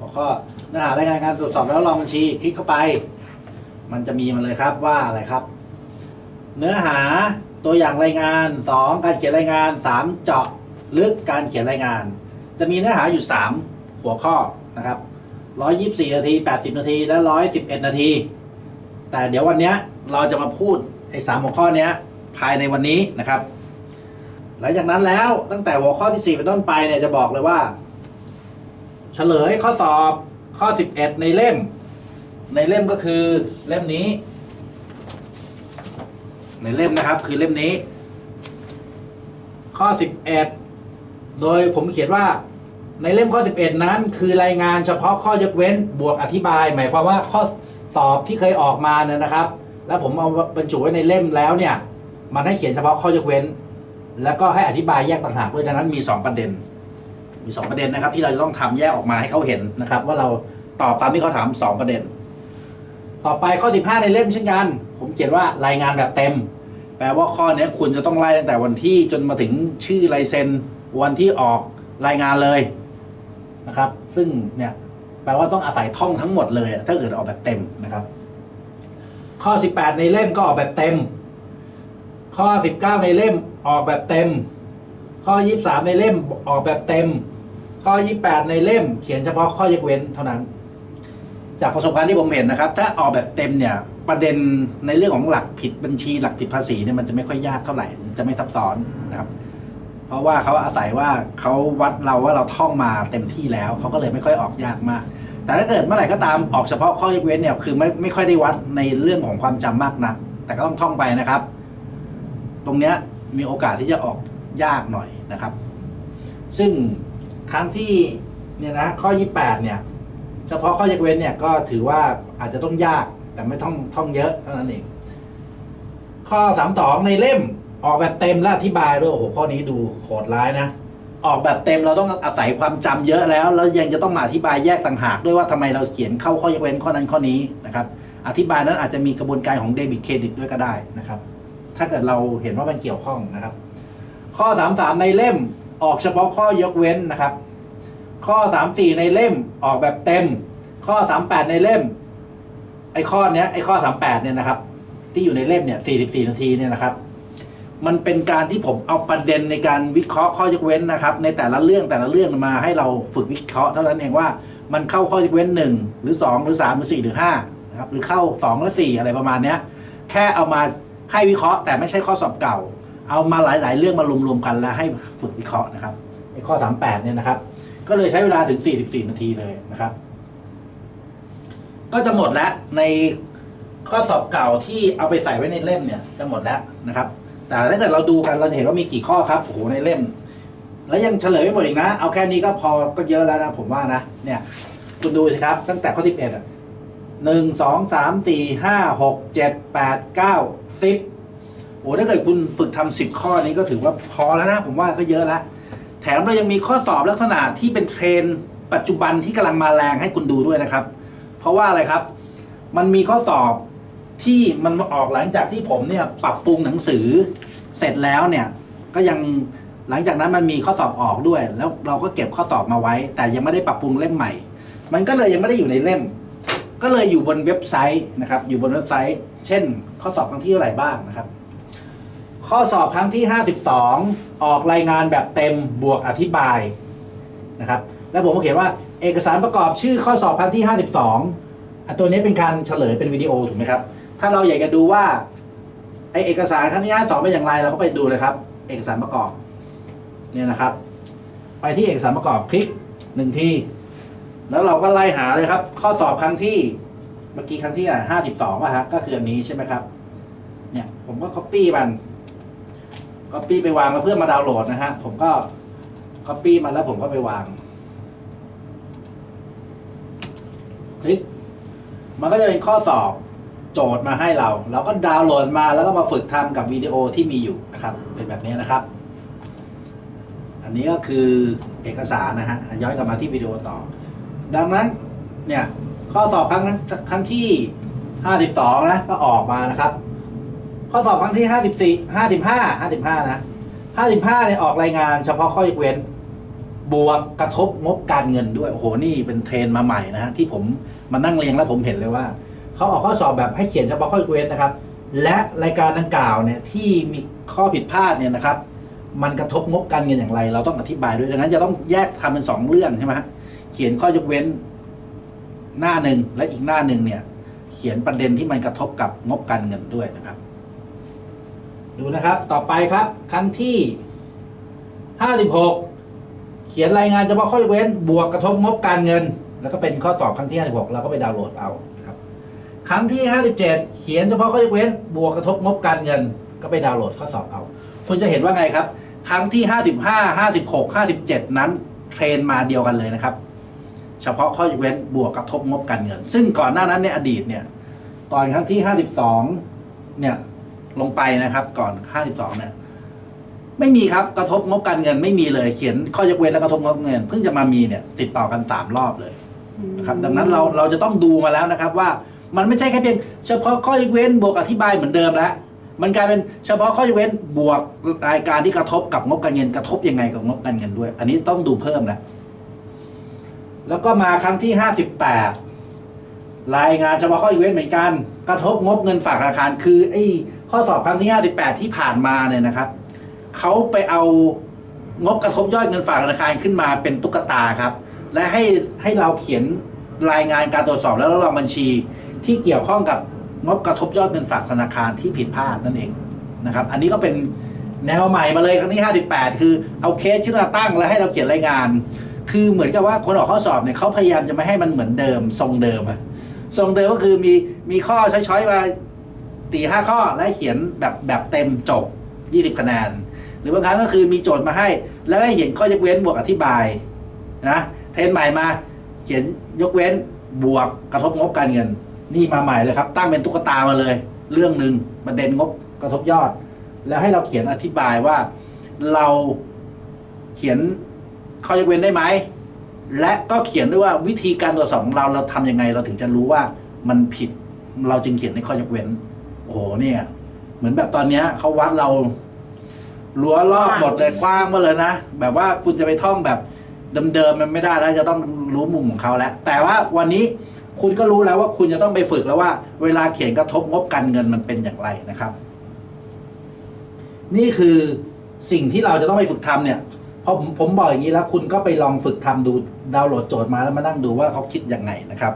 หัวข้อเนื้อหารายงานการตรวจสอบแล้วลองบัญชี คลิกเข้าไป มันจะมีมาเลยครับว่าอะไรครับ เนื้อหาตัวอย่างรายงาน 2 การเขียนรายงาน 3 เจาะลึกการเขียนรายงาน จะมีเนื้อหาอยู่ 3 หัวข้อนะครับ124 นาที 80 นาที และ 111 นาที แต่เดี๋ยววันนี้เราจะมาพูดไอ้สามหัวข้อนี้ภายในวันนี้นะครับ หลังจากนั้นแล้วตั้งแต่หัวข้อที่ 4 เป็นต้นไปเนี่ยจะบอกเลยว่า เฉลยข้อสอบข้อ 11 ในเล่ม ในเล่มก็คือเล่มนี้ ในเล่มนะครับคือเล่มนี้ ข้อ 11 โดยผมเขียนว่าในเล่มข้อ 11 นั้น คือรายงานเฉพาะข้อยกเว้นบวกอธิบาย หมายความว่าข้อสอบที่เคยออกมาเนี่ยนะครับ แล้วผมเอาบรรจุไว้ในเล่มแล้วเนี่ย มันให้เขียนเฉพาะข้อยกเว้น แล้วก็ให้อธิบายแยกต่างหากด้วยดังนั้นมี 2 ประเด็น มี2ประเด็นนะครับ ที่เราจะต้องทำแยกออกมาให้เขาเห็นนะครับ ว่าเราตอบตามที่เขาถาม 2 ประเด็น ต่อไปข้อ 15 ในเล่มเช่นกัน ผมเขียนว่ารายงานแบบเต็ม แปลว่าข้อนี้คุณจะต้องไล่ตั้งแต่วันที่จนมาถึงชื่อลายเซ็นวันที่ออกรายงานเลยนะครับ ซึ่งเนี่ยแปลว่าต้องอาศัยท่องทั้งหมดเลย ถ้าเกิดออกแบบเต็มนะครับ ข้อ 18 ในเล่มก็ออกแบบเต็ม ข้อ 19 ในเล่มออกแบบเต็ม ข้อ 23 ในเล่มออกแบบเต็ม ข้อ 28 ในเล่ม เขียนเฉพาะข้อยกเว้นเท่านั้น จากประสบการณ์ที่ผมเห็นนะครับ ถ้าออกแบบเต็มเนี่ยประเด็นในเรื่องของหลักผิดบัญชี หลักผิดภาษีเนี่ยมันจะไม่ค่อยยากเท่าไหร่จะไม่ซับซ้อนนะครับ เพราะว่าเขาอาศัยว่าเขาวัดเราว่าเราท่องมาเต็มที่แล้วเขาก็เลยไม่ค่อยออกยากมากแต่ถ้าเกิดเมื่อไหร่ก็ตามออกเฉพาะข้อยกเว้นเนี่ยคือไม่ไม่ค่อยได้วัดในเรื่องของความจำมากนัก แต่ก็ต้องท่องไปนะครับ ตรงเนี้ยมีโอกาสที่จะออก ยากหน่อยนะครับ ซึ่งครั้งที่เนี่ยนะข้อ 28 เนี่ย เฉพาะข้อยกเว้นเนี่ยก็ถือว่าอาจจะต้องยากแต่ไม่ต้องท่องเยอะเท่านั้นเอง ข้อ 32 ในเล่มออกแบบเต็มและอธิบายด้วยโอ้โหข้อนี้ดูโหดร้ายนะ ออกแบบเต็มเราต้องอาศัยความจำเยอะแล้ว แล้วยังจะต้องมาอธิบายแยกต่างหากด้วยว่าทำไมเราเขียนเข้าข้อยกเว้นข้อนั้นข้อนี้นะครับ อธิบายนั้นอาจจะมีกระบวนการของเดบิตเครดิตด้วยก็ได้นะครับ ถ้าเกิดเราเห็นว่ามันเกี่ยวข้องนะครับ ข้อ 33 ในเล่มออกเฉพาะข้อยกเว้นนะครับ ข้อ 34 ในเล่มออกแบบเต็ม ข้อ 38 ในเล่ม ไอ้ข้อเนี้ยไอ้ข้อ 38 เนี่ยนะครับ ที่อยู่ในเล่มเนี่ย 44 นาทีเนี่ยนะครับ มันเป็นการที่ผมเอาประเด็นในการวิเคราะห์ข้อยกเว้นนะครับ ในแต่ละเรื่องแต่ละเรื่องมาให้เราฝึกวิเคราะห์เท่านั้นเองว่ามันเข้าข้อยกเว้นหนึ่งหรือสองหรือสามหรือสี่หรือห้านะครับหรือเข้าสองหรือสี่อะไรประมาณเนี้ยแค่เอามาให้วิเคราะห์แต่ไม่ใช่ข้อสอบเก่า เอามาหลาย ๆ เรื่องมารวม ๆ กันแล้วให้ฝึกวิเคราะห์นะครับไอ้ข้อ 38 เนี่ยนะครับ ก็เลยใช้เวลาถึง 44 นาทีเลยนะครับ ก็จะหมดแล้วในข้อสอบเก่าที่เอาไปใส่ไว้ในเล่มเนี่ยจะหมดแล้วนะครับ แต่ถ้าเกิดเราดูกันเราจะเห็นว่ามีกี่ข้อครับโอ้โหในเล่ม แล้วยังเฉลยไม่หมดอีกนะ เอาแค่นี้ก็พอก็เยอะแล้วนะผมว่านะ เนี่ย คุณดูสิครับ ตั้งแต่ข้อ11อะหนึ่งสองสามสี่ห้าหกเจ็ดแปดเก้าสิบ โอ้ถ้าเกิดคุณฝึกทำสิบข้อนี้ก็ถือว่าพอแล้วนะผมว่าก็เยอะแล้วแถมเรายังมีข้อสอบลักษณะที่เป็นเทรนปัจจุบันที่กำลังมาแรงให้คุณดูด้วยนะครับ เพราะว่าอะไรครับ มันมีข้อสอบที่มันออกหลังจากที่ผมเนี่ยปรับปรุงหนังสือเสร็จแล้วเนี่ยก็ยังหลังจากนั้นมันมีข้อสอบออกด้วย แล้วเราก็เก็บข้อสอบมาไว้ แต่ยังไม่ได้ปรับปรุงเล่มใหม่ มันก็เลยยังไม่ได้อยู่ในเล่ม ก็เลยอยู่บนเว็บไซต์นะครับ อยู่บนเว็บไซต์ เช่น ข้อสอบครั้งที่เท่าไหร่บ้างนะครับ ข้อสอบครั้งที่ 52 ออกรายงานแบบเต็มบวกอธิบายนะครับแล้วผมก็เขียนว่าเอกสารประกอบชื่อข้อสอบครั้งที่ 52อะตัวนี้เป็นการเฉลยเป็นวิดีโอถูกไหมครับ ถ้าเราอยากจะดูว่าไอเอกสารครั้งที่ 52 เป็นอย่างไรเราก็ไปดูเลยครับ เอกสารประกอบเนี่ยนะครับ ไปที่เอกสารประกอบคลิกหนึ่งที่แล้วเราก็ไล่หาเลยครับ ข้อสอบครั้งที่เมื่อกี้ครั้งที่ห้าสิบสองป่ะฮะก็คืออันนี้ใช่ไหมครับ เนี่ยผมก็ copy มัน copy ไปวางแล้วเพื่อมาดาวน์โหลดนะฮะ ผมก็ copy มันแล้วผมก็ไปวาง คลิก มันก็จะเป็นข้อสอบโจทย์มาให้เรา เราก็ดาวน์โหลดมาแล้วก็มาฝึกทำกับวิดีโอที่มีอยู่นะครับ เป็นแบบนี้นะครับ อันนี้ก็คือเอกสารนะฮะ ย้อนกลับมาที่วิดีโอต่อ ดังนั้นเนี่ยข้อสอบครั้งนั้นครั้งที่ห้าสิบสองนะ ก็ออกมานะครับ ข้อสอบครั้งที่ห้าสิบสี่ห้าสิบห้าห้าสิบห้านะห้าสิบห้าเนี่ยออกรายงานเฉพาะข้อยกเว้น บวกกระทบงบการเงินด้วยโอ้โหนี่เป็นเทรนมาใหม่นะฮะที่ผมมานั่งเรียงแล้วผมเห็นเลยว่าเขาออกข้อสอบแบบให้เขียนเฉพาะข้อยกเว้นนะครับ และรายการดังกล่าวเนี่ยที่มีข้อผิดพลาดเนี่ยนะครับ มันกระทบงบการเงินอย่างไร เราต้องอธิบายด้วยดังนั้นจะต้องแยกทำเป็นสองเรื่องใช่ไหมฮะเขียนข้อยกเว้นหน้าหนึ่งและอีกหน้าหนึ่งเนี่ยเขียนประเด็นที่มันกระทบกับงบการเงินด้วยนะครับ ดูนะครับ ต่อไปครับ ครั้งที่ห้าสิบหกเขียนรายงานเฉพาะข้อยกเว้น บวกกระทบงบการเงิน แล้วก็เป็นข้อสอบครั้งที่ห้าสิบหกเราก็ไปดาวน์โหลดเอาครับ ครั้งที่ห้าสิบเจ็ดเขียนเฉพาะข้อยกเว้น บวกกระทบงบการเงิน ก็ไปดาวน์โหลดข้อสอบเอา คุณจะเห็นว่าไงครับ ครั้งที่ห้าสิบห้าห้าสิบหกห้าสิบเจ็ดนั้นเทรนมาเดียวกันเลยนะครับ เฉพาะข้อยกเว้นบวกกระทบงบการเงิน ซึ่งก่อนหน้านั้นในอดีตเนี่ย ก่อนครั้งที่ห้าสิบสองเนี่ย ลงไปนะครับ ก่อนห้าสิบสองเนี่ย ไม่มีครับกระทบงบการเงินไม่มีเลย เขียนข้อยกเว้นและกระทบงบเงิน เพิ่งจะมามีเนี่ย ติดต่อกันสามรอบเลยนะครับ ดังนั้นเราเราจะต้องดูมาแล้วนะครับ ว่ามันไม่ใช่แค่เพียงเฉพาะข้อยกเว้นบวกอธิบายเหมือนเดิมแล้วมันกลายเป็นเฉพาะข้อยกเว้นบวกรายการที่กระทบกับงบการเงินกระทบยังไงกับงบการเงินด้วย อันนี้ต้องดูเพิ่มแล้วแล้วก็มาครั้งที่ห้าสิบแปด รายงานเฉพาะข้อยกเว้นเหมือนกัน กระทบงบเงินฝากธนาคาร คือไอ้ข้อสอบครั้งที่ 58 ที่ผ่านมาเนี่ยนะครับเขาไปเอางบกระทบยอดเงินฝากธนาคารขึ้นมาเป็นตุ๊กตาครับ และให้ให้เราเขียนรายงานการตรวจสอบแล้วเราบัญชี ที่เกี่ยวข้องกับงบกระทบยอดเงินฝากธนาคารที่ผิดพลาดนั่นเองนะครับ อันนี้ก็เป็นแนวใหม่มาเลยครั้งที่ 58 คือเอาเคสขึ้นมาตั้งแล้วให้เราเขียนรายงาน คือเหมือนกับว่าคนออกข้อสอบเนี่ยเขาพยายามจะไม่ให้มันเหมือนเดิมทรงเดิมอะ ทรงเดิมก็คือมีมีข้อช้อยๆมาตีห้าข้อและเขียนแบบแบบเต็มจบ 20คะแนนหรือบางครั้งก็คือมีโจทย์มาให้ แล้วให้เขียนข้อยกเว้นบวกอธิบายนะเทรนใหม่มา เขียนยกเว้นบวกกระทบงบการเงิน นี่มาใหม่เลยครับ ตั้งเป็นตุ๊กตามาเลย เรื่องหนึ่งประเด็นงบกระทบยอด แล้วให้เราเขียนอธิบายว่าเราเขียนข้อยกเว้นได้ไหม และก็เขียนด้วยว่าวิธีการตรวจสอบของเราเราทำยังไงเราถึงจะรู้ว่ามันผิดเราจึงเขียนในข้อยกเว้น โอ้โหเนี่ย เหมือนแบบตอนเนี้ยเขาวัดเรารั้วรอบหมดเลยกว้างมาเลยนะ แบบว่าคุณจะไปท่องแบบเดิมๆมันไม่ได้แล้วจะต้องรู้มุมของเขาแล้ว แต่ว่าวันนี้คุณก็รู้แล้วว่าคุณจะต้องไปฝึกแล้วว่า เวลาเขียนกระทบงบการเงินมันเป็นอย่างไรนะครับ นี่คือสิ่งที่เราจะต้องไปฝึกทำเนี่ย พอผมผมบอกอย่างนี้แล้วคุณก็ไปลองฝึกทำดูดาวน์โหลดโจทย์มาแล้วมานั่งดูว่าเขาคิดยังไงนะครับ